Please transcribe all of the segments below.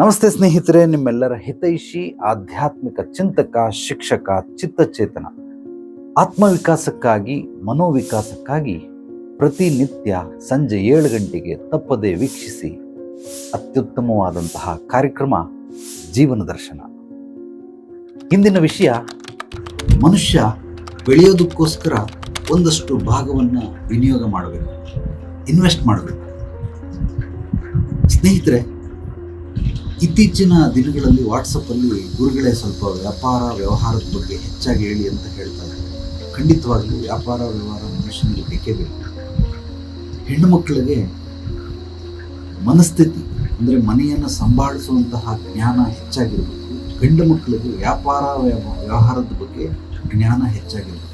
ನಮಸ್ತೆ ಸ್ನೇಹಿತರೆ, ನಿಮ್ಮೆಲ್ಲರ ಹಿತೈಷಿ, ಆಧ್ಯಾತ್ಮಿಕ ಚಿಂತಕ, ಶಿಕ್ಷಕ, ಚಿತ್ತಚೇತನ, ಆತ್ಮವಿಕಾಸಕ್ಕಾಗಿ, ಮನೋವಿಕಾಸಕ್ಕಾಗಿ ಪ್ರತಿನಿತ್ಯ ಸಂಜೆ ಏಳು ಗಂಟೆಗೆ ತಪ್ಪದೆ ವೀಕ್ಷಿಸಿ ಅತ್ಯುತ್ತಮವಾದಂತಹ ಕಾರ್ಯಕ್ರಮ ಜೀವನ ದರ್ಶನ. ಇಂದಿನ ವಿಷಯ, ಮನುಷ್ಯ ಬೆಳೆಯೋದಕ್ಕೋಸ್ಕರ ಒಂದಷ್ಟು ಭಾಗವನ್ನು ವಿನಿಯೋಗ ಮಾಡಬೇಕು, ಇನ್ವೆಸ್ಟ್ ಮಾಡಬೇಕು. ಸ್ನೇಹಿತರೆ ಇತ್ತೀಚಿನ ದಿನಗಳಲ್ಲಿ ವಾಟ್ಸಪ್ಪಲ್ಲಿ ಗುರುಗಳೇ ಸ್ವಲ್ಪ ವ್ಯಾಪಾರ ವ್ಯವಹಾರದ ಬಗ್ಗೆ ಹೆಚ್ಚಾಗಿ ಹೇಳಿ ಅಂತ ಹೇಳ್ತಾರೆ ಇದ್ದಾರೆ. ಖಂಡಿತವಾಗ್ಲೂ ವ್ಯಾಪಾರ ವ್ಯವಹಾರ ಮನುಷ್ಯನಿಗೆ ಬೇಕೇ ಬೇಕು. ಹೆಣ್ಣು ಮಕ್ಕಳಿಗೆ ಮನಸ್ಥಿತಿ ಅಂದರೆ ಮನೆಯನ್ನು ಸಂಭಾಳಿಸುವಂತಹ ಜ್ಞಾನ ಹೆಚ್ಚಾಗಿರಬೇಕು. ಗಂಡು ಮಕ್ಕಳಿಗೆ ವ್ಯಾಪಾರ ವ್ಯವ- ವ್ಯವಹಾರದ ಬಗ್ಗೆ ಜ್ಞಾನ ಹೆಚ್ಚಾಗಿರಬೇಕು.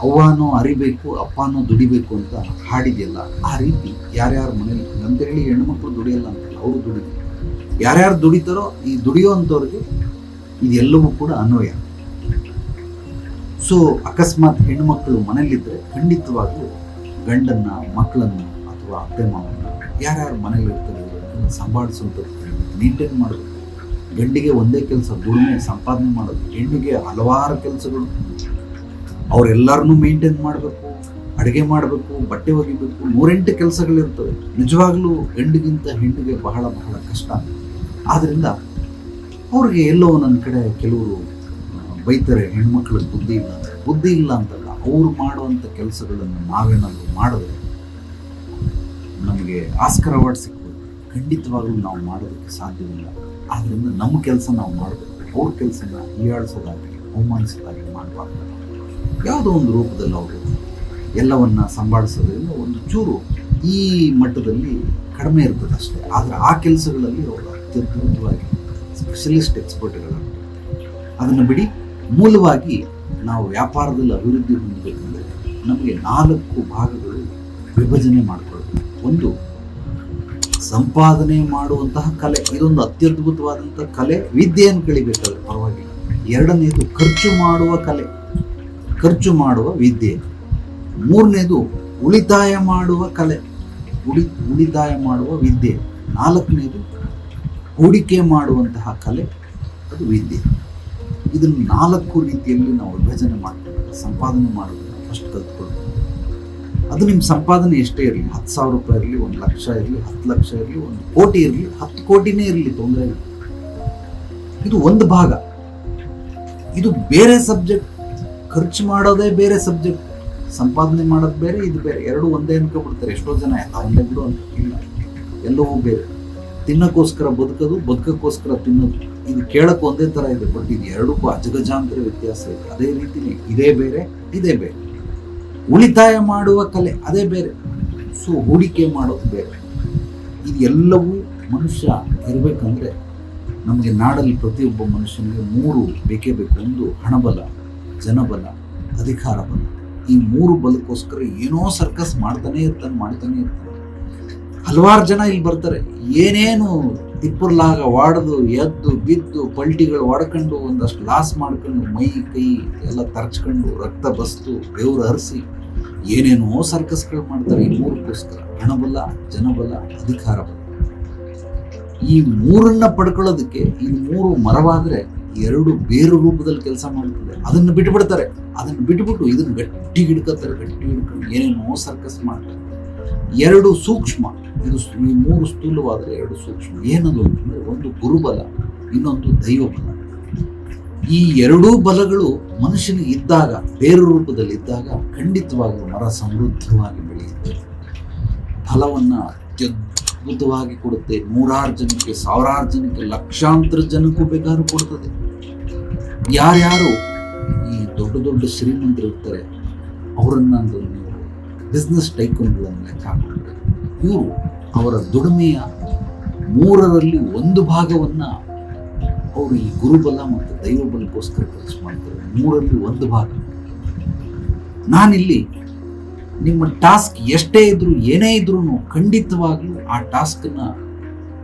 ಅವ್ವಾನೋ ಅರಿಬೇಕು, ಅಪ್ಪನೋ ದುಡಿಬೇಕು ಅಂತ ಹಾಡಿದೆಯಲ್ಲ, ಆ ರೀತಿ ಯಾರ್ಯಾರ ಮನೇಲಿ ಅಂತೇಳಿ ಹೆಣ್ಮಕ್ಳು ದುಡಿಯಲ್ಲ ಅಂತಲ್ಲ, ಅವರು ದುಡಿದ್ರು ಯಾರ್ಯಾರು ದುಡಿತಾರೋ ಈ ದುಡಿಯುವಂಥವ್ರಿಗೆ ಇದೆಲ್ಲವೂ ಕೂಡ ಅನ್ವಯ. ಸೊ ಅಕಸ್ಮಾತ್ ಹೆಣ್ಮಕ್ಳು ಮನೇಲಿದ್ದರೆ ಖಂಡಿತವಾಗ್ಲೂ ಗಂಡನ್ನ, ಮಕ್ಕಳನ್ನು ಅಥವಾ ಅತ್ತೆ ಮಾವನ್ನ ಯಾರ್ಯಾರು ಮನೇಲಿ ಇವರನ್ನ ಸಂಭಾಳಿಸುವಂಥದ್ದು ಮೇಂಟೈನ್ ಮಾಡಬೇಕು ಗಂಡಿಗೆ ಒಂದೇ ಕೆಲಸ ದುಡಿಮೆ, ಸಂಪಾದನೆ ಮಾಡೋದು. ಹೆಣ್ಣಿಗೆ ಹಲವಾರು ಕೆಲಸಗಳು. ಅವರೆಲ್ಲರನ್ನೂ ಮೇಂಟೈನ್ ಮಾಡಬೇಕು, ಅಡುಗೆ ಮಾಡಬೇಕು, ಬಟ್ಟೆ ಒಗಿಬೇಕು ನೂರೆಂಟು ಕೆಲಸಗಳಿರ್ತವೆ. ನಿಜವಾಗ್ಲೂ ಗಂಡಿಗಿಂತ ಹೆಣ್ಣಿಗೆ ಬಹಳ ಬಹಳ ಕಷ್ಟ. ಆದ್ದರಿಂದ ಅವ್ರಿಗೆ ಎಲ್ಲೋ ನನ್ನ ಕಡೆ ಕೆಲವರು ಬೈತಾರೆ, ಹೆಣ್ಮಕ್ಳಿಗೆ ಬುದ್ಧಿ ಇಲ್ಲ ಅಂತ ಬುದ್ಧಿ ಇಲ್ಲ ಅಂತಲ್ಲ. ಅವರು ಮಾಡುವಂಥ ಕೆಲಸಗಳನ್ನು ನಾವೇನಾದರೂ ಮಾಡಿದ್ರೆ ನಮಗೆ ಆಸ್ಕರ್ ಅವಾರ್ಡ್ ಸಿಕ್ಬೋದು. ಖಂಡಿತವಾಗ್ಲೂ ನಾವು ಮಾಡೋದಕ್ಕೆ ಸಾಧ್ಯವಿಲ್ಲ. ಆದ್ದರಿಂದ ನಮ್ಮ ಕೆಲಸ ನಾವು ಮಾಡಬೇಕು. ಅವ್ರ ಕೆಲಸನ ಹೀಯಾಳಿಸೋದಾಗಲಿ ಅವಮಾನಿಸೋದಾಗಲಿ ಮಾಡಬಾರ್ದು. ಯಾವುದೋ ಒಂದು ರೂಪದಲ್ಲಿ ಅವರು ಎಲ್ಲವನ್ನು ಸಂಭಾಳಿಸೋದ್ರಿಂದ ಒಂದು ಚೂರು ಈ ಮಟ್ಟದಲ್ಲಿ ಕಡಿಮೆ ಇರ್ತದೆ ಅಷ್ಟೇ. ಆದರೆ ಆ ಕೆಲಸಗಳಲ್ಲಿ ಅವರು ಅತ್ಯದ್ಭುತವಾಗಿ ಸ್ಪೆಷಲಿಸ್ಟ್ ಎಕ್ಸ್ಪರ್ಟ್ಗಳಾಗ್ತಾರೆ ಅದನ್ನು ಬಿಡಿ, ಮೂಲವಾಗಿ ನಾವು ವ್ಯಾಪಾರದಲ್ಲಿ ಅಭಿವೃದ್ಧಿ ಹೊಂದಬೇಕಂದ್ರೆ ನಮಗೆ ನಾಲ್ಕು ಭಾಗಗಳು ವಿಭಜನೆ ಮಾಡಿಕೊಳ್ಬೇಕು. ಒಂದು, ಸಂಪಾದನೆ ಮಾಡುವಂತಹ ಕಲೆ. ಇದೊಂದು ಅತ್ಯದ್ಭುತವಾದಂತಹ ಕಲೆ. ವಿದ್ಯೆಯನ್ನು ಕಲಿಬೇಕಾದ್ರೆ ಪರವಾಗಿ ಎರಡನೇದು, ಖರ್ಚು ಮಾಡುವ ಕಲೆ. ಖರ್ಚು ಮಾಡುವ ವಿದ್ಯೆ. ಮೂರನೇದು, ಉಳಿತಾಯ ಮಾಡುವ ಕಲೆ. ಉಳಿ, ಉಳಿತಾಯ ಮಾಡುವ ವಿದ್ಯೆ. ನಾಲ್ಕನೇದು ಹೂಡಿಕೆ ಮಾಡುವಂತಹ ಕಲೆ ಅದು ವಿದ್ಯೆ ಇದನ್ನು ನಾಲ್ಕು ರೀತಿಯಲ್ಲಿ ನಾವು ವಿಭಜನೆ ಮಾಡ್ತೀವಿ. ಸಂಪಾದನೆ ಮಾಡೋದನ್ನು ಫಸ್ಟ್ ಕಲ್ತ್ಕೊಳ್ಬೇಕು ಅದು ನಿಮ್ಮ ಸಂಪಾದನೆ ಎಷ್ಟೇ ಇರಲಿ, ಹತ್ತು ಸಾವಿರ ರೂಪಾಯಿ ಇರಲಿ, ಒಂದು ಲಕ್ಷ ಇರಲಿ, ಹತ್ತು ಲಕ್ಷ ಇರಲಿ, ಒಂದು ಕೋಟಿ ಇರಲಿ, ಹತ್ತು ಕೋಟಿನೇ ಇರಲಿ, ತೊಂದರೆ ಇಲ್ಲ. ಇದು ಒಂದು ಭಾಗ. ಇದು ಬೇರೆ ಸಬ್ಜೆಕ್ಟ್. ಖರ್ಚು ಮಾಡೋದೇ ಬೇರೆ ಸಬ್ಜೆಕ್ಟ್. ಸಂಪಾದನೆ ಮಾಡೋದು ಬೇರೆ, ಇದು ಬೇರೆ. ಎರಡು ಒಂದೇ ಅನ್ಕೊಬಿಡ್ತಾರೆ ಎಷ್ಟೋ ಜನ ಎಲ್ಲ ಒಂದೇ ಬಿಡು ಅಂತ. ಇಲ್ಲ. ಎಲ್ಲವೂ ಬೇರೆ. ತಿನ್ನಕ್ಕೋಸ್ಕರ ಬದುಕೋದು, ಬದುಕಕ್ಕೋಸ್ಕರ ತಿನ್ನೋದು. ಇದು ಕೇಳಕ್ಕೆ ಒಂದೇ ಥರ ಇದೆ ಬಟ್ ಇದು ಎರಡಕ್ಕೂ ಅಜಗಜಾಂತರ ವ್ಯತ್ಯಾಸ ಇದೆ. ಅದೇ ರೀತಿಲಿ ಇದೇ ಬೇರೆ ಇದೇ ಬೇರೆ. ಉಳಿತಾಯ ಮಾಡುವ ಕಲೆ, ಅದೇ ಬೇರೆ. ಸೊ ಹೂಡಿಕೆ ಮಾಡೋದು ಬೇರೆ. ಇದು ಎಲ್ಲವೂ ಮನುಷ್ಯ ಇರಬೇಕಂದ್ರೆ ನಮಗೆ ನಾಡಲ್ಲಿ ಪ್ರತಿಯೊಬ್ಬ ಮನುಷ್ಯನಿಗೆ ಮೂರು ಬೇಕೇ ಬೇಕು. ಒಂದು ಹಣಬಲ, ಜನಬಲ ಅಧಿಕಾರ ಬಲ ಈ ಮೂರು ಬಲಕ್ಕೋಸ್ಕರ ಏನೋ ಸರ್ಕಸ್ ಮಾಡ್ತಾನೆ ಇರ್ತಾನೆ ಮಾಡ್ತಾನೆ ಇರ್ತಾನೆ. ಹಲವಾರು ಜನ ಇಲ್ಲಿ ಬರ್ತಾರೆ. ಏನೇನು ತಿಪ್ಪರ್ಲಾಗ ವಾಡದು, ಎದ್ದು, ಬಿದ್ದು, ಪಲ್ಟಿಗಳು ಹೊಡ್ಕೊಂಡು ಒಂದಷ್ಟು ಲಾಸ್ ಮಾಡ್ಕೊಂಡು ಮೈ, ಕೈ ಎಲ್ಲ ತರ್ಚ್ಕೊಂಡು ರಕ್ತ ಬಸ್ತು, ಬೆವರು ಹರಿಸಿ ಏನೇನೋ ಸರ್ಕಸ್ಗಳು ಮಾಡ್ತಾರೆ ಈ ಮೂರಕ್ಕೋಸ್ಕರ ಹಣಬಲ್ಲ ಜನಬಲ, ಅಧಿಕಾರ ಬಲ. ಈ ಮೂರನ್ನ ಪಡ್ಕೊಳ್ಳೋದಕ್ಕೆ ಈ ಮೂರು ಮರವಾದ್ರೆ ಎರಡು ಬೇರು ರೂಪದಲ್ಲಿ ಕೆಲಸ ಮಾಡ್ತದೆ. ಅದನ್ನು ಬಿಟ್ಬಿಡ್ತಾರೆ. ಅದನ್ನು ಬಿಟ್ಬಿಟ್ಟು ಇದನ್ನು ಗಟ್ಟಿ ಹಿಡ್ಕೊತಾರೆ, ಗಟ್ಟಿ ಹಿಡ್ಕೊಂಡು ಏನೇನೋ ಸರ್ಕಸ್ ಮಾಡ್ತಾರೆ. ಎರಡು ಸೂಕ್ಷ್ಮ. ಇದು ಈ ಮೂರು ಸ್ಥೂಲವಾದರೆ ಎರಡು ಸೂಕ್ಷ್ಮ. ಏನದು ಅಂತಂದರೆ ಒಂದು ಗುರುಬಲ, ಇನ್ನೊಂದು ದೈವಬಲ. ಈ ಎರಡೂ ಬಲಗಳು ಮನುಷ್ಯನಿಗೆ ಇದ್ದಾಗ, ಬೇರೆ ರೂಪದಲ್ಲಿ ಇದ್ದಾಗ ಖಂಡಿತವಾಗಿಯೂ ಮರ ಸಮೃದ್ಧವಾಗಿ ಬೆಳೆಯುತ್ತೆ. ಫಲವನ್ನು ಅತ್ಯದ್ಭುತವಾಗಿ ಕೊಡುತ್ತೆ. ನೂರಾರು ಜನಕ್ಕೆ, ಸಾವಿರಾರು ಜನಕ್ಕೆ, ಲಕ್ಷಾಂತರ ಜನಕ್ಕೂ ಬೇಕಾದ್ರೂ ಕೊಡ್ತದೆ. ಯಾರ್ಯಾರು ಈ ದೊಡ್ಡ ದೊಡ್ಡ ಶ್ರೀಮಂತರು ಇರ್ತಾರೆ, ಅವರನ್ನ ನೀವು ಬಿಸ್ನೆಸ್ ಟೈಕೋನ್ಗಳನ್ನು ಲೆಕ್ಕ ಹಾಕೊಂಡ್ರೆ. ಇವರು ಅವರ ದುಡಿಮೆಯ ಮೂರರಲ್ಲಿ ಒಂದು ಭಾಗವನ್ನು ಅವರು ಈ ಗುರುಬಲ ಮತ್ತು ದೈವಬಲಕ್ಕೋಸ್ಕರ ಖರ್ಚು ಮಾಡ್ತಾರೆ ಮೂರರಲ್ಲಿ ಒಂದು ಭಾಗ. ನಾನಿಲ್ಲಿ ನಿಮ್ಮ ಟಾಸ್ಕ್ ಎಷ್ಟೇ ಇದ್ರೂ, ಏನೇ ಇದ್ರೂ ಖಂಡಿತವಾಗ್ಲೂ ಆ ಟಾಸ್ಕನ್ನ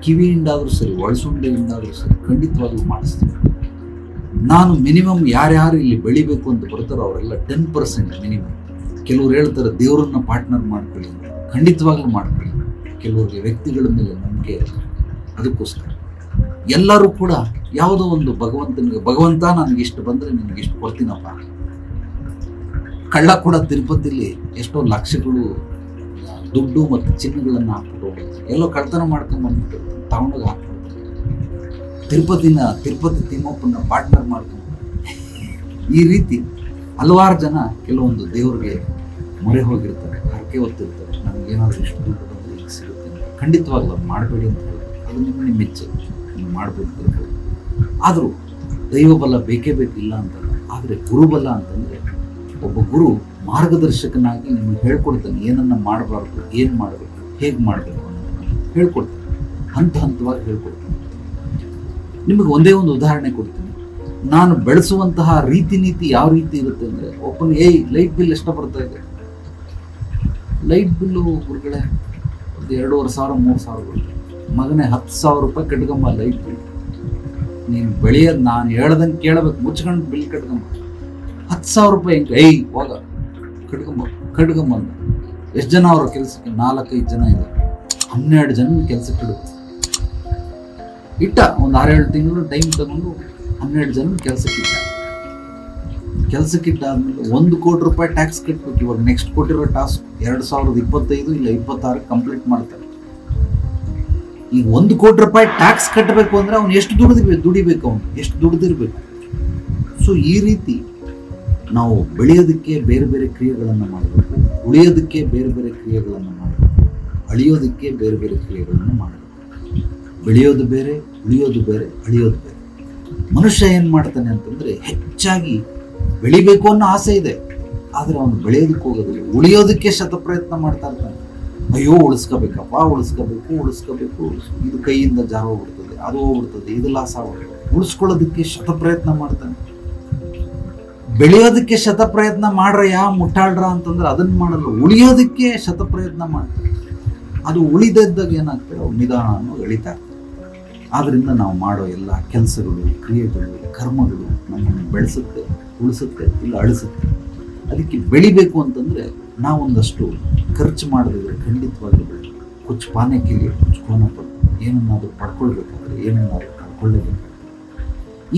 ಕಿವಿಯಿಂದಾದರೂ ಸರಿ, ಒಳಸುಂಡೆಯಿಂದಾದರೂ ಸರಿ ಖಂಡಿತವಾಗ್ಲೂ ಮಾಡಿಸ್ತೀನಿ. ನಾನು ಮಿನಿಮಮ್ ಯಾರ್ಯಾರು ಇಲ್ಲಿ ಬೆಳಿಬೇಕು ಅಂತ ಬರ್ತಾರೋ ಅವರೆಲ್ಲ ಟೆನ್ ಪರ್ಸೆಂಟ್ ಮಿನಿಮಮ್. ಕೆಲವ್ರು ಹೇಳ್ತಾರೆ, ದೇವರನ್ನ ಪಾರ್ಟ್ನರ್ ಮಾಡ್ಕೊಳ್ಳಿ. ಖಂಡಿತವಾಗ್ಲೂ ಮಾಡ್ಕೊಳ್ಳಿ. ಕೆಲವರಿಗೆ ವ್ಯಕ್ತಿಗಳ ಮೇಲೆ ನಂಬಿಕೆ ಅದಕ್ಕೋಸ್ಕರ. ಎಲ್ಲರೂ ಕೂಡ ಯಾವುದೋ ಒಂದು ಭಗವಂತನಿಗೆ, ಭಗವಂತ ನನಗೆ ಇಷ್ಟು ಬಂದರೆ ನಿನಗೆ ಇಷ್ಟು ಕೊಡ್ತೀನಪ್ಪ. ಕಳ್ಳ ಕೂಡ ತಿರುಪತಿಲಿ ಎಷ್ಟೋ ಲಕ್ಷಗಳು ದುಡ್ಡು ಮತ್ತು ಚಿನ್ನಗಳನ್ನು ಹಾಕ್ಬಿಟ್ಟು ಎಲ್ಲೋ ಕಳ್ತನ ಮಾಡ್ಕೊಂಡು ಬಂದ್ಬಿಟ್ಟು ತಗೊಂಡೋಗಿ ಹಾಕ್ಬಿಡ್ತಾರೆ. ತಿರುಪತಿನ, ತಿರುಪತಿ ತಿಮ್ಮಪ್ಪನ ಪಾರ್ಟ್ನರ್ ಮಾಡ್ಕೊಂಡು ಈ ರೀತಿ ಹಲವಾರು ಜನ ಕೆಲವೊಂದು ದೇವ್ರಿಗೆ ಮೊರೆ ಹೋಗಿರ್ತಾರೆ, ಹರಕೆ ಹೊತ್ತಿರ್ತಾರೆ. ನಮಗೇನಾದ್ರೂ ಇಷ್ಟು ದುಡ್ಡು ಬಂದರೆ ಈಗ ಸಿಗುತ್ತೆ ಅಂತ. ಖಂಡಿತವಾಗ್ಲೂ ಮಾಡಬೇಡಿ ಅಂತ ಹೇಳಿ. ಅದು ನಿಮ್ಮ ಇಚ್ಛೆ ನೀವು ಮಾಡಬೇಕು ಆದರೂ ದೈವಬಲ ಬೇಕೇ ಬೇಕಿಲ್ಲ ಅಂತಲ್ಲ. ಆದರೆ ಗುರುಬಲ ಅಂತಂದರೆ ಒಬ್ಬ ಗುರು ಮಾರ್ಗದರ್ಶಕನಾಗಿ ನಿಮಗೆ ಹೇಳ್ಕೊಡ್ತಾನೆ, ಏನನ್ನ ಮಾಡಬಾರ್ದು, ಏನು ಮಾಡಬೇಕು, ಹೇಗೆ ಮಾಡಬೇಕು ಅನ್ನೋದನ್ನ ಹೇಳ್ಕೊಡ್ತಾನೆ. ಹಂತ ಹಂತವಾಗಿ ಹೇಳ್ಕೊಡ್ತಾನೆ. ನಿಮಗೆ ಒಂದೇ ಒಂದು ಉದಾಹರಣೆ ಕೊಡ್ತೀನಿ. ನಾನು ಬೆಳೆಸುವಂತಹ ರೀತಿ ನೀತಿ ಯಾವ ರೀತಿ ಇರುತ್ತೆ ಅಂದರೆ ಒಬ್ಬನ, ಏಯ್ ಲೈಟ್ ಬಿಲ್ ಎಷ್ಟು ಬರ್ತಾ ಇದೆ. ಲೈಟ್ ಬಿಲ್ಲು ಗುರುಗಳೇ, ಒಂದು ಎರಡೂವರೆ ಸಾವಿರ, ಮೂರು ಸಾವಿರ ಮಗನೇ ಹತ್ತು ಸಾವಿರ ರೂಪಾಯಿ ಕಟ್ಕೊಂಬ ಲೈಟ್ ಬಿಲ್ ನೀನು ಬೆಳೆಯೋದು ನಾನು ಹೇಳ್ದಂಗೆ ಕೇಳಬೇಕು, ಮುಚ್ಕೊಂಡು ಬಿಲ್ ಕಟ್ಕೊಂಬ. ಹತ್ತು ಸಾವಿರ ರೂಪಾಯಿ ಹೆಂಗೆ, ಏಯ್ ಹೋಗ ಕಟ್ಕೊಂಬ ಕಟ್ಕೊಂಬಂದ ಎಷ್ಟು ಜನ ಅವ್ರ ಕೆಲಸಕ್ಕೆ? ನಾಲ್ಕೈದು ಜನ ಇದೆ ಹನ್ನೆರಡು ಜನ ಕೆಲಸಕ್ಕೆ ಇಡುತ್ತೆ ಇಟ್ಟ, ಒಂದು ಆರೇಳು ತಿಂಗಳು ಟೈಮ್ ತಗೊಂಡು ಹನ್ನೆರಡು ಜನ ಕೆಲಸಕ್ಕಿಟ್ಟ ಕೆಲಸಕ್ಕಿಟ್ಟಾದ್ಮೇಲೆ ಒಂದು ಕೋಟಿ ರೂಪಾಯಿ ಟ್ಯಾಕ್ಸ್ ಕಟ್ಬೇಕು. ಇವಾಗ ನೆಕ್ಸ್ಟ್ ಕೊಟ್ಟಿರೋ ಟಾಸ್ಕ್ ಎರಡು ಸಾವಿರದ ಇಪ್ಪತ್ತೈದು ಇಲ್ಲ ಇಪ್ಪತ್ತಾರು ಕಂಪ್ಲೀಟ್ ಮಾಡ್ತಾರೆ. ಈಗ ಒಂದು ಕೋಟಿ ರೂಪಾಯಿ ಟ್ಯಾಕ್ಸ್ ಕಟ್ಟಬೇಕು ಅಂದ್ರೆ ಅವ್ನು ಎಷ್ಟು ದುಡಿದಿರ್ಬೇಕು ದುಡಿಬೇಕು ಅವನು? ಎಷ್ಟು ದುಡಿದಿರ್ಬೇಕು? ಸೊ ಈ ರೀತಿ ನಾವು ಬೆಳೆಯೋದಕ್ಕೆ ಬೇರೆ ಬೇರೆ ಕ್ರಿಯೆಗಳನ್ನು ಮಾಡಬೇಕು. ಉಳಿಯೋದಕ್ಕೆ ಬೇರೆ ಬೇರೆ ಕ್ರಿಯೆಗಳನ್ನು ಮಾಡಬೇಕು. ಅಳಿಯೋದಕ್ಕೆ ಬೇರೆ ಬೇರೆ ಕ್ರಿಯೆಗಳನ್ನು ಮಾಡಬೇಕು. ಬೆಳೆಯೋದು ಬೇರೆ, ಉಳಿಯೋದು ಬೇರೆ, ಅಳಿಯೋದು ಬೇರೆ. ಮನುಷ್ಯ ಏನು ಮಾಡ್ತಾನೆ ಅಂತಂದರೆ ಹೆಚ್ಚಾಗಿ ಬೆಳಿಬೇಕು ಅನ್ನೋ ಆಸೆ ಇದೆ. ಆದರೆ ಅವನು ಬೆಳೆಯೋದಕ್ಕೆ ಹೋಗೋದಿಲ್ಲ. ಉಳಿಯೋದಕ್ಕೆ ಶತಪ್ರಯತ್ನ ಮಾಡ್ತಾ ಇರ್ತಾನೆ. ಅಯ್ಯೋ, ಉಳಿಸ್ಕೋಬೇಕಪ್ಪ, ಉಳಿಸ್ಕೋಬೇಕು ಉಳಿಸ್ಕೋಬೇಕು ಉಳಿಸ್- ಇದು ಕೈಯಿಂದ ಜಾರ ಹೋಗ್ಬಿಡ್ತದೆ, ಅದು ಹೋಗ್ಬಿಡ್ತದೆ, ಇದು ಲಾಸ್ ಆಗ್ಬಿಡ್ತದೆ. ಉಳಿಸ್ಕೊಳ್ಳೋದಕ್ಕೆ ಶತಪ್ರಯತ್ನ ಮಾಡ್ತಾನೆ. ಬೆಳೆಯೋದಕ್ಕೆ ಶತಪ್ರಯತ್ನ ಮಾಡ್ರಯ್ಯ ಮುಟ್ಟಾಳ್ರ ಅಂತಂದ್ರೆ ಅದನ್ನ ಮಾಡಲ್ಲ, ಉಳಿಯೋದಕ್ಕೆ ಶತಪ್ರಯತ್ನ ಮಾಡ್ತಾನೆ. ಅದು ಉಳಿದದ್ದಾಗ ಏನಾಗ್ತದೆ? ನಿಧಾನ ಅನ್ನೋ ಎಳಿತಾ ಇರ್ತದೆ ಆದ್ರಿಂದ ನಾವು ಮಾಡೋ ಎಲ್ಲ ಕೆಲಸಗಳು, ಕ್ರಿಯೆಗಳು, ಕರ್ಮಗಳು ನಮ್ಮನ್ನು ಬೆಳೆಸುತ್ತೆ, ಉಳಿಸುತ್ತೆ, ಇಲ್ಲ ಅಳಿಸುತ್ತೆ. ಅದಕ್ಕೆ ಬೆಳಿಬೇಕು ಅಂತಂದರೆ ನಾವೊಂದಷ್ಟು ಖರ್ಚು ಮಾಡದಿದ್ರೆ ಖಂಡಿತವಾಗ್ಲೂ ಬೆಳಿಬೇಕು. ಕುಚ್ಚು ಪಾನೆ ಕುಚ್ಚು ಕೋನ ಪಡ ಏನನ್ನಾದ್ರೂ ಪಡ್ಕೊಳ್ಬೇಕಾದ್ರೆ ಏನನ್ನಾದರೂ ಕಳ್ಕೊಳ್ಳೇಬೇಕಾಗ್ತದೆ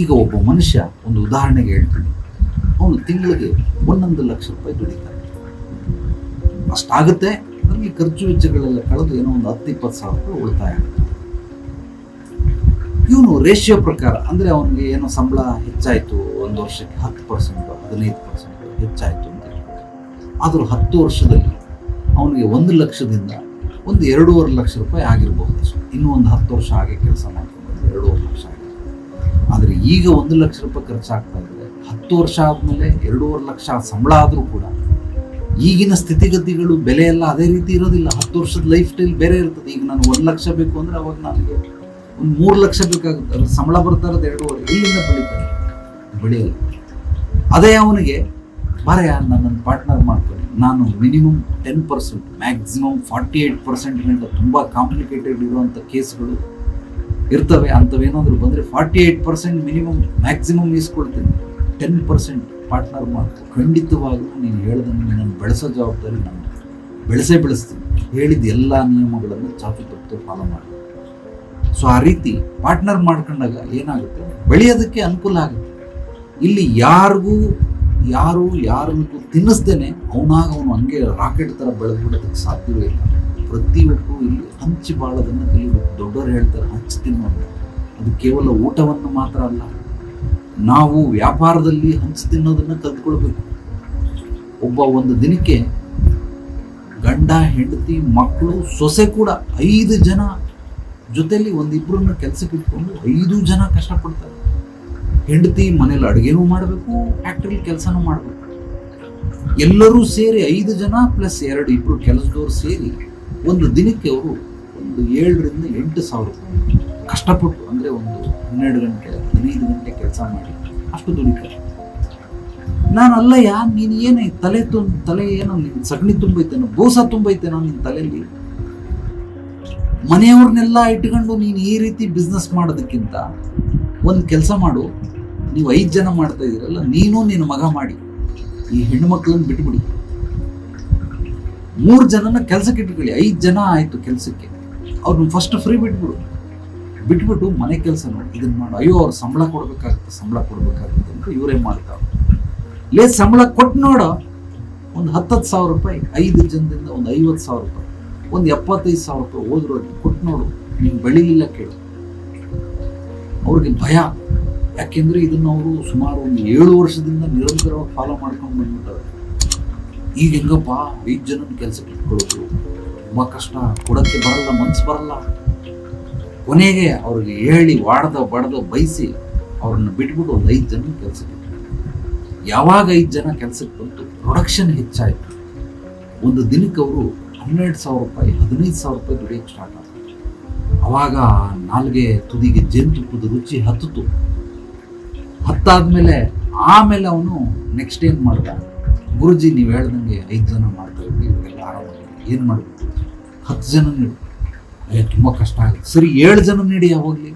ಈಗ ಒಬ್ಬ ಮನುಷ್ಯ ಒಂದು ಉದಾಹರಣೆಗೆ ಹೇಳ್ತೀನಿ. ಅವನು ತಿಂಗಳಿಗೆ ಒಂದೊಂದು ಲಕ್ಷ ರೂಪಾಯಿ ದುಡಿತಾನೆ. ಅಷ್ಟಾಗುತ್ತೆ, ಅದರಲ್ಲಿ ಖರ್ಚು ವೆಚ್ಚಗಳೆಲ್ಲ ಕಳೆದು ಏನೋ ಒಂದು ಹತ್ತು ಇಪ್ಪತ್ತು ಸಾವಿರ ರೂಪಾಯಿ ಉಳಿತಾಯ ಆಗುತ್ತೆ. ಇವನು ರೇಷಿಯೋ ಪ್ರಕಾರ, ಅಂದರೆ ಅವನಿಗೆ ಏನೋ ಸಂಬಳ ಹೆಚ್ಚಾಯಿತು, ಒಂದು ವರ್ಷಕ್ಕೆ ಹತ್ತು ಪರ್ಸೆಂಟು ಹದಿನೈದು ಪರ್ಸೆಂಟು ಹೆಚ್ಚಾಯಿತು ಅಂತ ಹೇಳ್ಬೋದು ಆದರೂ ಹತ್ತು ವರ್ಷದಲ್ಲಿ ಅವನಿಗೆ ಒಂದು ಲಕ್ಷದಿಂದ ಒಂದು ಎರಡೂವರೆ ಲಕ್ಷ ರೂಪಾಯಿ ಆಗಿರಬಹುದು. ಇನ್ನೂ ಒಂದು ಹತ್ತು ವರ್ಷ ಹಾಗೆ ಕೆಲಸ ಮಾಡ್ಕೊಂಡು ಎರಡೂವರೆ ಲಕ್ಷ ಆಗಿದೆ. ಆದರೆ ಈಗ ಒಂದು ಲಕ್ಷ ರೂಪಾಯಿ ಖರ್ಚಾಗ್ತಾ ಇದ್ದರೆ ಹತ್ತು ವರ್ಷ ಆದಮೇಲೆ ಎರಡೂವರೆ ಲಕ್ಷ ಸಂಬಳ ಆದರೂ ಕೂಡ ಈಗಿನ ಸ್ಥಿತಿಗತಿಗಳು ಬೆಲೆ ಎಲ್ಲ ಅದೇ ರೀತಿ ಇರೋದಿಲ್ಲ. ಹತ್ತು ವರ್ಷದ ಲೈಫ್ ಸ್ಟೈಲ್ ಬೇರೆ ಇರ್ತದೆ. ಈಗ ನಾನು ಒಂದು ಲಕ್ಷ ಬೇಕು ಅಂದರೆ ಅವಾಗ ನನಗೆ ಒಂದು ಮೂರು ಲಕ್ಷ ಬೇಕಾಗುತ್ತೆ. ಅದ್ರ ಸಂಬಳ ಬರ್ತಾ ಇರೋದು ಎರಡೂವರೆ. ಇಲ್ಲಿಂದ ಬೆಳೀತಾರೆ. ಬೆಳೆಯಲ್ಲ. ಅದೇ ಅವನಿಗೆ ಬರೆಯ ನನ್ನನ್ನು ಪಾರ್ಟ್ನರ್ ಮಾಡ್ತೀನಿ ನಾನು minimum ten percent maximum forty eight percent ಗಂಟ ತುಂಬ ಕಾಂಪ್ಲಿಕೇಟೆಡ್ ಇರುವಂಥ ಕೇಸ್ಗಳು ಇರ್ತವೆ. ಅಂಥವೇನಾದರೂ ಬಂದರೆ forty eight percent minimum maximum ಈಸ್ಕೊಳ್ತೀನಿ. Ten percent partner ಮಾಡ್ಕೊ ಖಂಡಿತವಾಗಲೂ ನೀನು ಹೇಳ್ದಂಗೆ ನಿನ್ನನ್ನು ಬೆಳೆಸೋ ಜವಾಬ್ದಾರಿ ನಾನು ಬೆಳೆಸೇ ಬೆಳೆಸ್ತೀನಿ. ಹೇಳಿದ ಎಲ್ಲ ನಿಯಮಗಳನ್ನು ಚಾಚು ತಪ್ಪು ಫಾಲೋ ಮಾಡಿ. ಸೊ ಆ ರೀತಿ ಪಾರ್ಟ್ನರ್ ಮಾಡ್ಕೊಂಡಾಗ ಏನಾಗುತ್ತೆ? ಬೆಳೆಯೋದಕ್ಕೆ ಅನುಕೂಲ ಆಗುತ್ತೆ. ಇಲ್ಲಿ ಯಾರಿಗೂ, ಯಾರು ಯಾರಿಗೂ ತಿನ್ನಿಸ್ದೇನೆ ಅವನಾಗ ಅವನು ಹಂಗೆ ರಾಕೆಟ್ ಥರ ಬೆಳೆದ್ಬಿಡೋದಕ್ಕೆ ಸಾಧ್ಯವೇ ಇಲ್ಲ. ಪ್ರತಿಯೊಬ್ಬರು ಇಲ್ಲಿ ಹಂಚಿ ಬಾಳೋದನ್ನು ಕಲಿಬೇಕು ದೊಡ್ಡವರು ಹೇಳ್ತಾರೆ, ಹಂಚಿ ತಿನ್ನೋದು ಅದು ಕೇವಲ ಊಟವನ್ನು ಮಾತ್ರ ಅಲ್ಲ. ನಾವು ವ್ಯಾಪಾರದಲ್ಲಿ ಹಂಚಿ ತಿನ್ನೋದನ್ನು ಕಲ್ತ್ಕೊಳ್ಬೇಕು. ಒಬ್ಬ ಒಂದು ದಿನಕ್ಕೆ ಗಂಡ, ಹೆಂಡತಿ, ಮಕ್ಕಳು, ಸೊಸೆ ಕೂಡ ಐದು ಜನ ಜೊತೆಲಿ ಒಂದಿಬ್ಬರನ್ನ ಕೆಲಸಕ್ಕೆ ಇಟ್ಕೊಂಡು ಐದು ಜನ ಕಷ್ಟಪಡ್ತಾರೆ. ಹೆಂಡತಿ ಮನೇಲಿ ಅಡುಗೆನೂ ಮಾಡಬೇಕು ಫ್ಯಾಕ್ಟ್ರಿಲಿ ಕೆಲಸನೂ ಮಾಡಬೇಕು. ಎಲ್ಲರೂ ಸೇರಿ ಐದು ಜನ ಪ್ಲಸ್ ಎರಡು ಇಬ್ಬರು ಕೆಲಸದವರು ಸೇರಿ ಒಂದು ದಿನಕ್ಕೆ ಅವರು ಒಂದು ಏಳರಿಂದ ಎಂಟು ಸಾವಿರ ಕಷ್ಟಪಟ್ಟು ಅಂದರೆ ಒಂದು ಹನ್ನೆರಡು ಗಂಟೆ, ಹದಿನೈದು ಗಂಟೆ ಕೆಲಸ ಮಾಡಿ ಅಷ್ಟು ದುಡಿತಾರೆ ನಾನು ಅಲ್ಲಯ್ಯ ನೀನು ಏನು ತಲೆ ತುಂಬ ತಲೆ ಏನೋ ನಿನ್ನ ಸಗಣಿ ತುಂಬೈತೇನೋ ಬೋಸ ತುಂಬೈತೇನೋ ನಿನ್ನ ತಲೆಯಲ್ಲಿ ಮನೆಯವ್ರನ್ನೆಲ್ಲ ಇಟ್ಕೊಂಡು ನೀನು ಈ ರೀತಿ ಬಿಸ್ನೆಸ್ ಮಾಡೋದಕ್ಕಿಂತ ಒಂದು ಕೆಲಸ ಮಾಡು. ನೀವು ಐದು ಜನ ಮಾಡ್ತಾ ಇದ್ದೀರಲ್ಲ, ನೀನು ನಿನ್ನ ಮಗ ಮಾಡಿ. ಈ ಹೆಣ್ಮಕ್ಳನ್ನ ಬಿಟ್ಬಿಡಿ. ಮೂರು ಜನನ ಕೆಲಸಕ್ಕೆ ಇಟ್ಕೊಳ್ಳಿ. ಐದು ಜನ ಆಯಿತು ಕೆಲಸಕ್ಕೆ. ಅವ್ರನ್ನ ಫಸ್ಟ್ ಫ್ರೀ ಬಿಟ್ಬಿಡು. ಬಿಟ್ಬಿಟ್ಟು ಮನೆ ಕೆಲಸ ನೋಡಿ ಇದನ್ನು ಮಾಡು. ಅಯ್ಯೋ, ಅವ್ರು ಸಂಬಳ ಕೊಡಬೇಕಾಗುತ್ತೆ ಸಂಬಳ ಕೊಡಬೇಕಾಗುತ್ತೆ ಅಂತ ಇವರೇ ಮಾಡ್ತಾವೆ ಲೇ, ಸಂಬಳ ಕೊಟ್ಟು ನೋಡೋ. ಒಂದು ಹತ್ತತ್ತು ಸಾವಿರ ರೂಪಾಯಿ, ಐದು ಜನದಿಂದ ಒಂದು ಐವತ್ತು ಸಾವಿರ ರೂಪಾಯಿ. ಒಂದು ಎಪ್ಪತ್ತೈದು ಸಾವಿರ ರೂಪಾಯಿ ಹೋದ್ರು ಕೊಟ್ಟು ನೋಡು ನೀನು ಬೆಳಿಲಿಲ್ಲ ಕೇಳು. ಅವ್ರಿಗೆ ಭಯ. ಯಾಕೆಂದ್ರೆ ಇದನ್ನ ಅವರು ಸುಮಾರು ಒಂದು ಏಳು ವರ್ಷದಿಂದ ನಿರಂತರವಾಗಿ ಫಾಲೋ ಮಾಡ್ಕೊಂಡು ಬಂದ್ಬಿಟ್ಟಾರೆ ಈಗ ಹೆಂಗಪ್ಪ, ಐದು ಜನ ಕೆಲಸಕ್ಕೆ ಇಟ್ಕೊಳ್ಳೋದು ತುಂಬ ಕಷ್ಟ. ಕೊಡಕ್ಕೆ ಬರಲ್ಲ, ಮನ್ಸು ಬರಲ್ಲ. ಕೊನೆಗೆ ಅವ್ರಿಗೆ ಹೇಳಿ, ವಾಡ್ದ, ಬಡ್ದ ಬಯಸಿ ಅವ್ರನ್ನ ಬಿಟ್ಬಿಟ್ಟು ಒಂದು ಐದು ಜನ ಕೆಲಸಕ್ಕೆ ಯಾವಾಗ ಐದು ಜನ ಕೆಲಸಕ್ಕೆ ಬಂತು ಪ್ರೊಡಕ್ಷನ್ ಹೆಚ್ಚಾಯಿತು. ಒಂದು ದಿನಕ್ಕೆ ಅವರು ಹನ್ನೆರಡು ಸಾವಿರ ರೂಪಾಯಿ, ಹದಿನೈದು ಸಾವಿರ ರೂಪಾಯಿ ದುಡಿಯೋಕ್ಕೆ ಸ್ಟಾರ್ಟ್ ಆಯ್ತು ಅವಾಗ ನಾಲ್ಗೆ ತುದಿಗೆ ಜೇನುತುಪ್ಪದ ರುಚಿ ಹತ್ತಿತು ಹತ್ತಾದಮೇಲೆ ಆಮೇಲೆ ಅವನು ನೆಕ್ಸ್ಟ್ ಏನು ಮಾಡ್ದ? ಗುರುಜಿ, ನೀವು ಹೇಳ್ದಂಗೆ ಐದು ಜನ ಮಾಡ್ತಾ ಇದ್ವಿ, ಇವಾಗೆಲ್ಲ ಆರಾಮಾಗಿ ಏನು ಮಾಡಬೇಕು? ಹತ್ತು ಜನ ನೀಡು ಅಯ್ಯ ತುಂಬ ಕಷ್ಟ ಆಗುತ್ತೆ ಸರಿ, ಏಳು ಜನ ನೀಡಿ ಯಾವಾಗಲಿ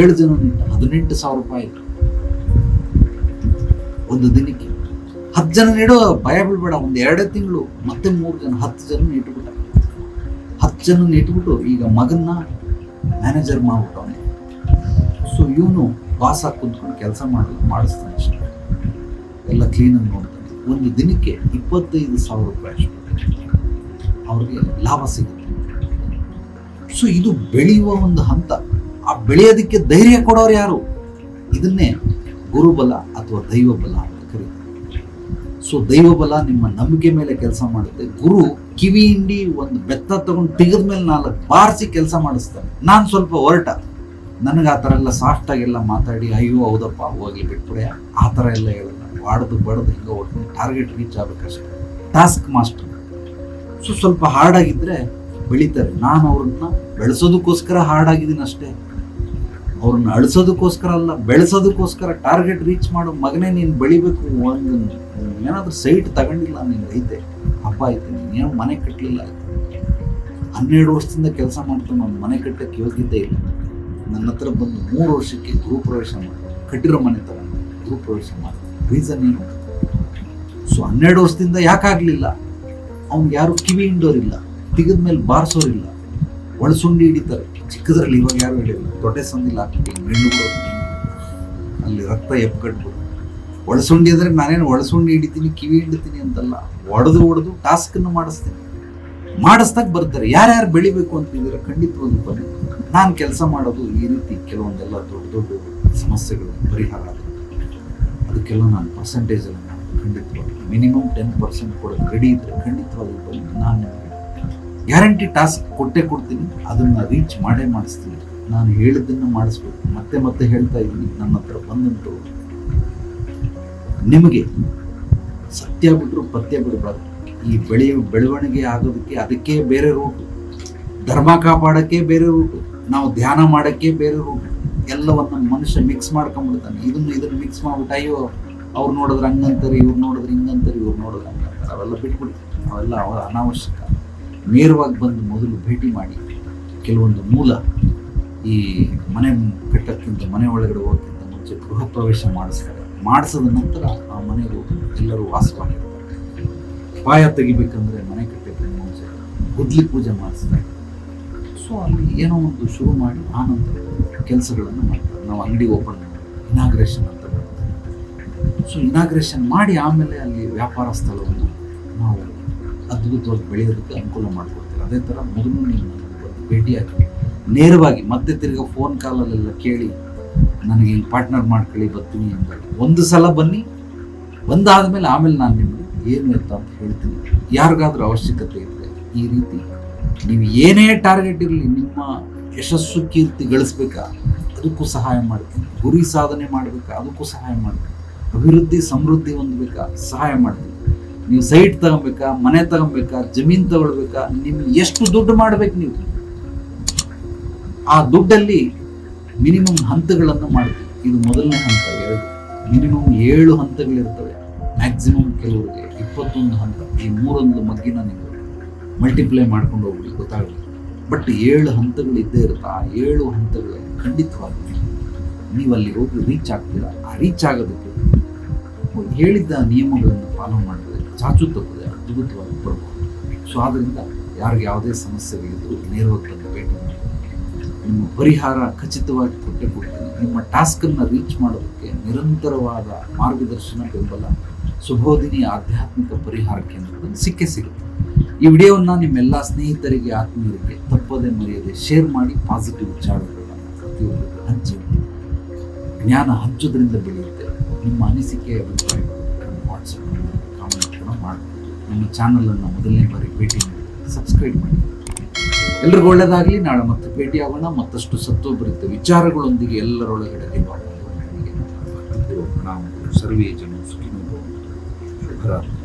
ಏಳು ಜನ ನೀಡಿ ಹದಿನೆಂಟು ಸಾವಿರ ರೂಪಾಯಿ ಆಯ್ತು. ಒಂದು ದಿನಕ್ಕೆ ಹತ್ತು ಜನ ನೀಡೋ ಭಯ ಬೀಳ್ಬೇಡ ಒಂದು ಎರಡೇ ತಿಂಗಳು, ಮತ್ತೆ ಮೂರು ಜನ, ಹತ್ತು ಜನ ಇಟ್ಬಿಟ್ಟ ಹತ್ತು ಜನ ಇಟ್ಬಿಟ್ಟು ಈಗ ಮಗನ್ನ ಮ್ಯಾನೇಜರ್ ಮಾಡ್ಬಿಟ್ಟವನೆ. ಸೊ ಇವನು ಬಾಸ್ ಆಗಿ ಕುಂತ್ಕೊಂಡು ಕೆಲಸ ಮಾಡಿ, ಮಾಡಿಸ್ತಾನೆ ಅಷ್ಟೇ. ಎಲ್ಲ ಕ್ಲೀನಾಗಿ ನೋಡ್ತಾನೆ. ಒಂದು ದಿನಕ್ಕೆ ಇಪ್ಪತ್ತೈದು ಸಾವಿರ ರೂಪಾಯಿ ಅಷ್ಟು. ಅವ್ರಿಗೆ ಲಾಭ ಸಿಗುತ್ತೆ. ಸೊ ಇದು ಬೆಳೆಯುವ ಒಂದು ಹಂತ. ಆ ಬೆಳೆಯೋದಕ್ಕೆ ಧೈರ್ಯ ಕೊಡೋರು ಯಾರು? ಇದನ್ನೇ ಗುರುಬಲ ಅಥವಾ ದೈವಬಲ ಸೊ ದೈವಬಲ ನಿಮ್ಮ ನಂಬಿಕೆ ಮೇಲೆ ಕೆಲಸ ಮಾಡುತ್ತೆ. ಗುರು ಕಿವಿ ಹಿಂಡಿ ಒಂದು ಬೆತ್ತ ತಗೊಂಡು ತೆಗೆದ ಮೇಲೆ ನಾಲ್ಕು ಬಾರಿಸಿ ಕೆಲಸ ಮಾಡಿಸ್ತಾನೆ ನಾನು ಸ್ವಲ್ಪ ಹೊರಟ ನನಗೆ ಆ ಥರ ಎಲ್ಲ ಸಾಫ್ಟ್ ಆಗೆಲ್ಲ ಮಾತಾಡಿ, ಅಯ್ಯೋ, ಹೌದಪ್ಪ ಹೋಗ್ಲಿ ಬಿಟ್ಬಿಡೆ. ಆ ಥರ ಎಲ್ಲ ಹೇಳಲ್ಲ ಬಾಡದು ಬಡದು ಹಿಂಗೆ ಒಟ್ಟು ಟಾರ್ಗೆಟ್ ರೀಚ್ ಆಗ್ಬೇಕಷ್ಟೆ. ಟಾಸ್ಕ್ ಮಾಸ್ಟರ್ ಸೊ ಸ್ವಲ್ಪ ಹಾರ್ಡ್ ಆಗಿದ್ರೆ ಬೆಳಿತಾರೆ. ನಾನು ಅವ್ರನ್ನ ಬೆಳೆಸೋದಕ್ಕೋಸ್ಕರ ಹಾರ್ಡ್ ಆಗಿದ್ದೀನಿ ಅಷ್ಟೇ. ಅವ್ರನ್ನ ಅಳಿಸೋದಕ್ಕೋಸ್ಕರ ಅಲ್ಲ, ಬೆಳೆಸೋದಕ್ಕೋಸ್ಕರ ಟಾರ್ಗೆಟ್ ರೀಚ್ ಮಾಡೋ ಮಗನೇ ನೀನು ಬೆಳಿಬೇಕು ಒಂದು ಏನಾದರೂ ಸೈಟ್ ತಗೊಂಡಿಲ್ಲ ನೀನು ಐತೆ ಹಬ್ಬ ಐತೆ ನೀನೇನು ಮನೆ ಕಟ್ಟಲಿಲ್ಲ ಹನ್ನೆರಡು ವರ್ಷದಿಂದ ಕೆಲಸ ಮಾಡ್ತಾನೆ ನಾನು ಮನೆ ಕಟ್ಟಕ್ಕೆ ಯೋಗ್ಯತೆ ಇಲ್ಲ. ನನ್ನ ಹತ್ರ ಬಂದು ಮೂರು ವರ್ಷಕ್ಕೆ ಗೃಹ ಪ್ರವೇಶ ಮಾಡಿ. ಕಟ್ಟಿರೋ ಮನೆ ತಗೊಂಡು ಗೃಹ ಪ್ರವೇಶ ಮಾಡಿ. ರೀಸನ್ ಏನು? ಸೊ ಹನ್ನೆರಡು ವರ್ಷದಿಂದ ಯಾಕಾಗಲಿಲ್ಲ ಅವ್ನಿಗೆ ಯಾರು ಕಿವಿ ಹಿಂಡೋರಿಲ್ಲ, ತೆಗೆದ ಮೇಲೆ ಬಾರಿಸೋರಿಲ್ಲ. ಒಳಸುಂಡಿ ಹಿಡಿತಾರೆ. ಚಿಕ್ಕದ್ರಲ್ಲಿ ಇವಾಗ ಯಾರು ಹೇಳಿಲ್ಲ. ದೊಡ್ಡ ಸಂದಿಲ್ಲ. ಅಲ್ಲಿ ರಕ್ತ ಎಪ್ಕಟ್ಬಿಟ್ಟು ಒಳಸುಂಡಿ ಅಂದರೆ ನಾನೇನು ಒಳಸುಂಡಿ ಹಿಡಿತೀನಿ, ಕಿವಿ ಹಿಡಿತೀನಿ ಅಂತಲ್ಲ. ಒಡೆದು ಒಡೆದು ಟಾಸ್ಕನ್ನು ಮಾಡಿಸ್ತೀನಿ. ಮಾಡಿಸ್ದಾಗ ಬರ್ತಾರೆ. ಯಾರ್ಯಾರು ಬೆಳಿಬೇಕು ಖಂಡಿತ ಒಂದು ಬನ್ನಿ ನಾನು ಕೆಲಸ ಮಾಡೋದು ಈ ರೀತಿ ಕೆಲವೊಂದೆಲ್ಲ ದೊಡ್ಡ ದೊಡ್ಡ ಸಮಸ್ಯೆಗಳು, ಪರಿಹಾರ ಅದಕ್ಕೆಲ್ಲ ನಾನು ಪರ್ಸೆಂಟೇಜ್ ನಾನು ಖಂಡಿತವಾಗಿ ಮಿನಿಮಮ್ ಟೆನ್ ಪರ್ಸೆಂಟ್ ಕೊಡೋದು ರೆಡಿ ಇದ್ರೆ ಖಂಡಿತವಾಗಿ ಬನ್ನಿ. ನಾನು ಗ್ಯಾರಂಟಿ ಟಾಸ್ಕ್ ಕೊಟ್ಟೆ ಕೊಡ್ತೀನಿ. ಅದನ್ನು ರೀಚ್ ಮಾಡೇ ಮಾಡಿಸ್ತೀನಿ. ನಾನು ಹೇಳಿದ್ದನ್ನು ಮಾಡಿಸ್ಬೇಕು. ಮತ್ತೆ ಮತ್ತೆ ಹೇಳ್ತಾ ಇದ್ದೀನಿ. ನನ್ನ ಹತ್ರ ಬಂದಂತು ನಿಮಗೆ ಸತ್ಯ ಬಿಟ್ಟರು ಪಥ್ಯ ಬಿಡಬಾರ್ದು. ಈ ಬೆಳೆ ಬೆಳವಣಿಗೆ ಆಗೋದಕ್ಕೆ ಅದಕ್ಕೆ ಬೇರೆ ರೂಟು. ಧರ್ಮ ಕಾಪಾಡೋಕ್ಕೆ ಬೇರೆ ರೂಟು. ನಾವು ಧ್ಯಾನ ಮಾಡೋಕ್ಕೆ ಬೇರೆ ರೂಟು. ಎಲ್ಲವನ್ನು ಮನುಷ್ಯ ಮಿಕ್ಸ್ ಮಾಡ್ಕೊಂಡ್ಬಿಡ್ತಾನೆ. ಇದನ್ನು ಇದನ್ನು ಮಿಕ್ಸ್ ಮಾಡ್ಬಿಟ್ಟು, ಅಯ್ಯೋ, ಅವ್ರು ನೋಡಿದ್ರೆ ಹಂಗಂತಾರೆ, ಇವ್ರು ನೋಡಿದ್ರೆ ಹಿಂಗಂತಾರೆ, ಇವ್ರು ನೋಡಿದ್ರೆ ಹಂಗಂತಾರೆ. ಅವೆಲ್ಲ ಬಿಟ್ಬಿಡ್ತೀವಿ ಅವೆಲ್ಲ ಅವರ ಅನಾವಶ್ಯಕ. ನೇರವಾಗಿ ಬಂದು ಮೊದಲು ಭೇಟಿ ಮಾಡಿ. ಕೆಲವೊಂದು ಮೂಲ ಈ ಮನೆ ಕಟ್ಟಕ್ಕಿಂತ ಮನೆ ಒಳಗಡೆ ಹೋಗೋಕ್ಕಿಂತ ಮುಂಚೆ ಗೃಹ ಪ್ರವೇಶ ಮಾಡಿಸ್ತಾರೆ. ಮಾಡಿಸಿದ ನಂತರ ಆ ಮನೆಗೂ ಎಲ್ಲರೂ ವಾಸವಾಗಿರ್ತಾರೆ. ಪಾಯ ತೆಗಿಬೇಕಂದ್ರೆ ಮನೆ ಕಟ್ಟಿದ್ರೆ ಮುಂಚೆ ಗುದ್ಲಿ ಪೂಜೆ ಮಾಡಿಸ್ತಾರೆ ಸೊ ಅಲ್ಲಿ ಏನೋ ಒಂದು ಶುರು ಮಾಡಿ ಆ ನಂತರ ಕೆಲಸಗಳನ್ನು ಮಾಡ್ತಾರೆ. ನಾವು ಅಂಗಡಿ ಓಪನ್ ಇನಾಗ್ರೇಷನ್ ಅಂತ ಮಾಡ್ತೀವಿ ಸೊ ಇನಾಗ್ರೇಷನ್ ಮಾಡಿ ಆಮೇಲೆ ಅಲ್ಲಿ ವ್ಯಾಪಾರ ಸ್ಥಳವನ್ನು ನಾವು ಅದ್ಭುತವಾಗಿ ಬೆಳೆಯೋದಕ್ಕೆ ಅನುಕೂಲ ಮಾಡಿಕೊಡ್ತೀವಿ. ಅದೇ ಥರ ಮೊದಲು ನೀವು ಭೇಟಿಯಾಗಿ ನೇರವಾಗಿ ಮತ್ತೆ ತಿರ್ಗಿ ಫೋನ್ ಕಾಲಲ್ಲೆಲ್ಲ ಕೇಳಿ ನನಗೆ ಇಲ್ಲಿ ಪಾರ್ಟ್ನರ್ ಮಾಡ್ಕೊಳ್ಳಿ, ಬರ್ತೀನಿ ಅಂತ ಒಂದು ಸಲ ಬನ್ನಿ, ಬಂದಾದ್ಮೇಲೆ ಆಮೇಲೆ ನಾನು ನಿಮಗೆ ಏನು ಅಂತ ಹೇಳ್ತೀನಿ. ಯಾರಿಗಾದ್ರೂ ಅವಶ್ಯಕತೆ ಇದ್ರೆ ಈ ರೀತಿ. ನೀವು ಏನೇ ಟಾರ್ಗೆಟ್ ಇರಲಿ, ನಿಮ್ಮ ಯಶಸ್ಸು ಕೀರ್ತಿ ಗಳಿಸ್ಬೇಕಾ? ಅದಕ್ಕೂ ಸಹಾಯ ಮಾಡ್ತೀನಿ. ಗುರಿ ಸಾಧನೆ ಮಾಡಬೇಕಾ? ಅದಕ್ಕೂ ಸಹಾಯ ಮಾಡ್ತೀನಿ. ಅಭಿವೃದ್ಧಿ, ಸಮೃದ್ಧಿ ಹೊಂದಬೇಕಾ? ಸಹಾಯ ಮಾಡ್ತೀನಿ. ನೀವು ಸೈಟ್ ತಗೊಬೇಕಾ? ಮನೆ ತಗೊಬೇಕಾ? ಜಮೀನು ತಗೊಳ್ಬೇಕಾ? ನಿಮ್ಗೆ ಎಷ್ಟು ದುಡ್ಡು ಮಾಡ್ಬೇಕು ನೀವು? ಆ ದುಡ್ಡಲ್ಲಿ ಮಿನಿಮಮ್ ಹಂತಗಳನ್ನು ಮಾಡ್ತೀವಿ ಇದು ಮೊದಲನೇ ಹಂತ, ಎರಡು. ಮಿನಿಮಮ್ ಏಳು ಹಂತಗಳಿರ್ತವೆ ಮ್ಯಾಕ್ಸಿಮಮ್ ಕೆಲವರಿಗೆ ಇಪ್ಪತ್ತೊಂದು ಹಂತ. ಈ ಮೂರೊಂದು ಮಗ್ಗಿನ ನೀವು ಮಲ್ಟಿಪ್ಲೈ ಮಾಡ್ಕೊಂಡು ಹೋಗ್ಬಿಡಿ ಗೊತ್ತಾಗಲಿ ಬಟ್ ಏಳು ಹಂತಗಳು ಇದ್ದೇ ಇರುತ್ತೆ? ಆ ಏಳು ಹಂತಗಳಲ್ಲಿ ಖಂಡಿತವಾಗಿ ನೀವು ಅಲ್ಲಿ ಹೋಗಿ ರೀಚ್ ಆಗ್ತೀರಾ? ಆ ರೀಚ್ ಆಗೋದಕ್ಕೆ ಹೇಳಿದ್ದ ನಿಯಮಗಳನ್ನು ಫಾಲೋ ಮಾಡಿದ್ರೆ ಚಾಚು ತಪ್ಪದೆ ಅದ್ಭುತವಾಗಿ ಬರ್ಬೋದು ಸೊ ಆದ್ದರಿಂದ ಯಾರಿಗೆ ಯಾವುದೇ ಸಮಸ್ಯೆಗಳಿದ್ರು ನೇರವಾಗಿ ನಿಮ್ಮ ಪರಿಹಾರ ಖಚಿತವಾಗಿ ಕೊಟ್ಟೆ ಕೊಡ್ತೀನಿ. ನಿಮ್ಮ ಟಾಸ್ಕನ್ನು ರೀಚ್ ಮಾಡೋದಕ್ಕೆ ನಿರಂತರವಾದ ಮಾರ್ಗದರ್ಶನ ಬೆಂಬಲ ಸುಬೋಧಿನಿ ಆಧ್ಯಾತ್ಮಿಕ ಪರಿಹಾರ ಕೇಂದ್ರದಲ್ಲಿ ಸಿಕ್ಕೇ ಸಿಗುತ್ತೆ. ಈ ವಿಡಿಯೋವನ್ನು ನಿಮ್ಮೆಲ್ಲ ಸ್ನೇಹಿತರಿಗೆ, ಆತ್ಮೀಯರಿಗೆ ತಪ್ಪದೆ ಮರೆಯದೆ ಶೇರ್ ಮಾಡಿ ಪಾಸಿಟಿವ್ ವಿಚಾರಗಳನ್ನು ಪ್ರತಿಯೊಬ್ಬರಿಗೆ ಹಂಚಿ ಜ್ಞಾನ ಹಂಚೋದ್ರಿಂದ ಬೆಳೆಯುತ್ತೆ. ನಿಮ್ಮ ಅನಿಸಿಕೆ, ಅಭಿಪ್ರಾಯಗಳು ವಾಟ್ಸಪ್ ಕಾಮೆಂಟ್ ಕೂಡ ಮಾಡಬಹುದು ನಮ್ಮ ಚಾನಲನ್ನು ಮೊದಲನೇ ಬಾರಿ ಭೇಟಿ ಮಾಡಿ ಸಬ್ಸ್ಕ್ರೈಬ್ ಮಾಡಿ. ಎಲ್ರಿಗೂ ಒಳ್ಳೆಯದಾಗಲಿ ನಾಳೆ ಮತ್ತೆ ಭೇಟಿಯಾಗೋಣ ಮತ್ತಷ್ಟು ಸತ್ವಭರಿತ ವಿಚಾರಗಳೊಂದಿಗೆ ಎಲ್ಲರೊಳಗಡೆ ಪ್ರಣಾಮಗಳು ಸರ್ವೇ ಜನ ಸುಖಿನೋ. ಶುಭರಾತ್ರಿ